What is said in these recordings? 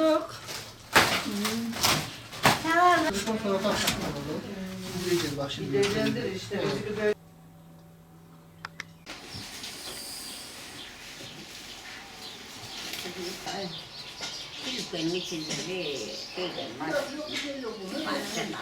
Hep beraber çalışıyoruz. Buraya bak şimdi. Çocukların içinde bir şeyler var. Baksana.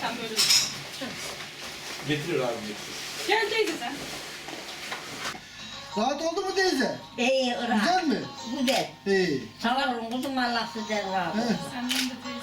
tam böyle. Getiriyor abi getiriyor. Gel teyze sen. Rahat oldu mu teyze? İyi Irak. Güzel mi? Güzel. İyi. Sağ olun kuzum Allah size razı olsun. De teyze.